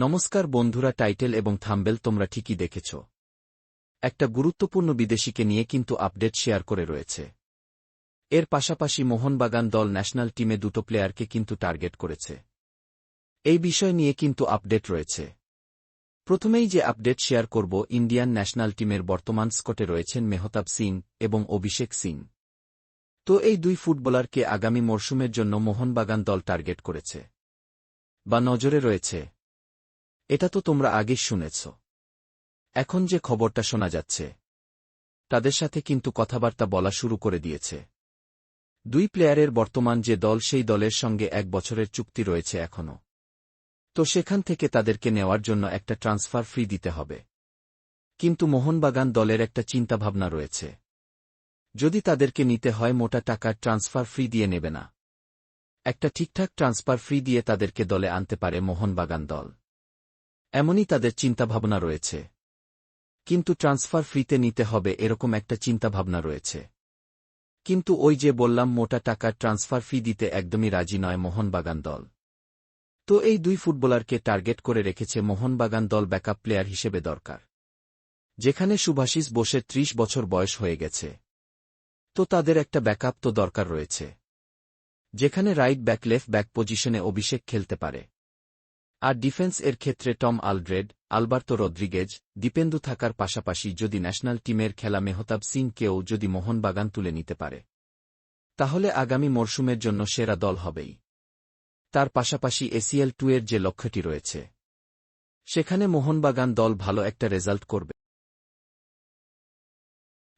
নমস্কার বন্ধুরা, টাইটেল এবং থাম্বেল তোমরা ঠিকই দেখেছ। একটা গুরুত্বপূর্ণ বিদেশিকে নিয়ে কিন্তু আপডেট শেয়ার করে রয়েছে। এর পাশাপাশি মোহনবাগান দল ন্যাশনাল টিমে দুটো প্লেয়ারকে কিন্তু টার্গেট করেছে। এই বিষয় নিয়ে কিন্তু আপডেট রয়েছে। প্রথমেই যে আপডেট শেয়ার করব, ইন্ডিয়ান ন্যাশনাল টিমের বর্তমান স্কটে রয়েছেন মেহতাব সিং এবং অভিষেক সিং। তো এই দুই ফুটবলারকে আগামী মরশুমের জন্য মোহনবাগান দল টার্গেট করেছে। বা নজরে রয়েছে। এটা তো তোমরা আগেই শুনেছ। এখন যে খবরটা শোনা যাচ্ছে, তাদের সাথে কিন্তু কথাবার্তা বলা শুরু করে দিয়েছে। দুই প্লেয়ারের বর্তমান যে দল, সেই দলের সঙ্গে এক বছরের চুক্তি রয়েছে এখনও তো সেখান থেকে তাদেরকে নেওয়ার জন্য একটা ট্রান্সফার ফ্রি দিতে হবে। কিন্তু মোহনবাগান দলের একটা চিন্তাভাবনা রয়েছে। যদি তাদেরকে নিতে হয়, মোটা টাকার ট্রান্সফার ফ্রি দিয়ে নেবে না। একটা ঠিকঠাক ট্রান্সফার ফ্রি দিয়ে তাদেরকে দলে আনতে পারে মোহনবাগান দল। এমনই তাদের চিন্তাভাবনা রয়েছে। কিন্তু ট্রান্সফার ফ্রিতে নিতে হবে এরকম একটা চিন্তাভাবনা রয়েছে। কিন্তু ওই যে বললাম, মোটা টাকার ট্রান্সফার ফি দিতে একদমই রাজি নয় মোহনবাগান দল। তো এই দুই ফুটবলারকে টার্গেট করে রেখেছে মোহনবাগান দল ব্যাকআপ প্লেয়ার হিসেবে দরকার। যেখানে সুভাষিস বোসের ত্রিশ বছর বয়স হয়ে গেছে। তো তাদের একটা ব্যাকআপ তো দরকার রয়েছে। যেখানে রাইট ব্যাক, লেফট ব্যাক পজিশনে অভিষেক খেলতে পারে। আর ডিফেন্স এর ক্ষেত্রে Tom Aldred, Alberto Rodriguez, Dipendu থাকার পাশাপাশি যদি ন্যাশনাল টিমের খেলা মেহতাব সিংকেও যদি মোহনবাগান তুলে নিতে পারে। তাহলে আগামী মরশুমের জন্য সেরা দল হবেই। তার পাশাপাশি এসিএল টু এর যে লক্ষ্যটি রয়েছে, সেখানে মোহনবাগান দল ভালো একটা রেজাল্ট করবে।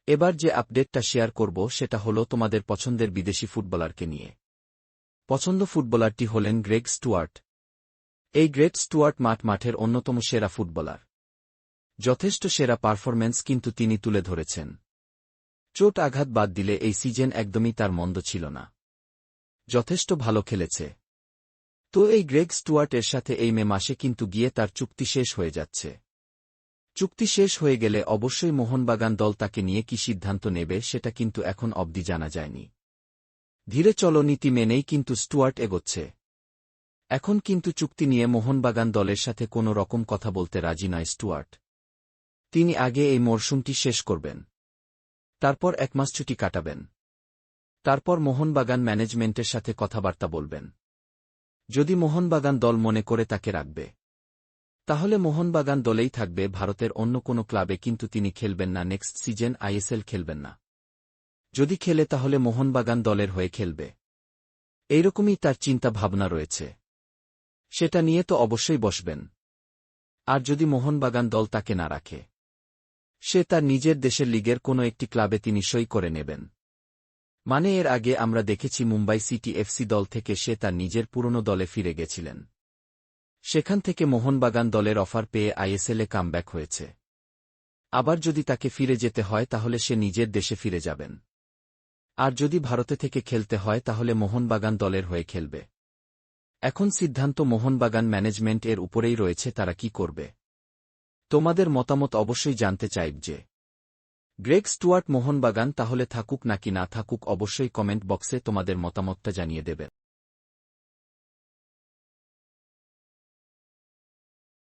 এবার যে আপডেটটা শেয়ার করব সেটা হল তোমাদের পছন্দের বিদেশি ফুটবলারকে নিয়ে। পছন্দ ফুটবলারটি হলেন গ্রেগ স্টুয়ার্ট। এই গ্রেট স্টুয়ার্ট মাঠ মাঠের অন্যতম সেরা ফুটবলার। যথেষ্ট সেরা পারফরম্যান্স কিন্তু তিনি তুলে ধরেছেন। চোট আঘাত বাদ দিলে এই সিজন একদমই তার মন্দ ছিল না। যথেষ্ট ভালো খেলেছে। তো এই গ্রেগ স্টুয়ার্ট এর সাথে এই মে মাসে কিন্তু গিয়ে তার চুক্তি শেষ হয়ে যাচ্ছে। চুক্তি শেষ হয়ে গেলে অবশ্যই মোহনবাগান দল তাকে নিয়ে কি সিদ্ধান্ত নেবে সেটা কিন্তু এখন অবধি জানা যায়নি। ধীরে চলো নীতি মেনেই কিন্তু স্টুয়ার্ট এগোচ্ছে। এখন কিন্তু চুক্তি নিয়ে মোহনবাগান দলের সাথে কোনো রকম কথা বলতে রাজি নয় স্টুয়ার্ট। তিনি আগে এই মরশুমটি শেষ করবেন। তারপর এক মাস ছুটি কাটাবেন। তারপর মোহনবাগান ম্যানেজমেন্টের সাথে কথাবার্তা বলবেন। যদি মোহনবাগান দল মনে করে তাকে রাখবে। তাহলে মোহনবাগান দলেই থাকবে, ভারতের অন্য কোনো ক্লাবে কিন্তু তিনি খেলবেন না, নেক্সট সিজন আইএসএল খেলবেন না। যদি খেলে তাহলে মোহনবাগান দলের হয়ে খেলবে। এইরকমই তার চিন্তা ভাবনা রয়েছে। সেটা নিয়ে তো অবশ্যই বসবেন। আর যদি মোহনবাগান দল তাকে না রাখে, সে তার নিজের দেশের লিগের কোনো একটি ক্লাবে তিনি সই করে নেবেন। মানে এর আগে আমরা দেখেছি মুম্বাই সিটি এফসি দল থেকে সে তার নিজের পুরনো দলে ফিরে গেছিলেন। সেখান থেকে মোহনবাগান দলের অফার পেয়ে আইএসএলে কামব্যাক হয়েছে। আবার যদি তাকে ফিরে যেতে হয়, তাহলে সে নিজের দেশে ফিরে যাবেন। আর যদি ভারতে থেকে খেলতে হয়, তাহলে মোহনবাগান দলের হয়ে খেলবে। এখন সিদ্ধান্ত মোহনবাগান ম্যানেজমেন্ট এর উপরেই রয়েছে তারা কি করবে। তোমাদের মতামত অবশ্যই জানতে চাইব যে, গ্রেগ স্টুয়ার্ট মোহনবাগান তাহলে থাকুক নাকি না থাকুক অবশ্যই কমেন্ট বক্সে তোমাদের মতামতটা জানিয়ে দেবে।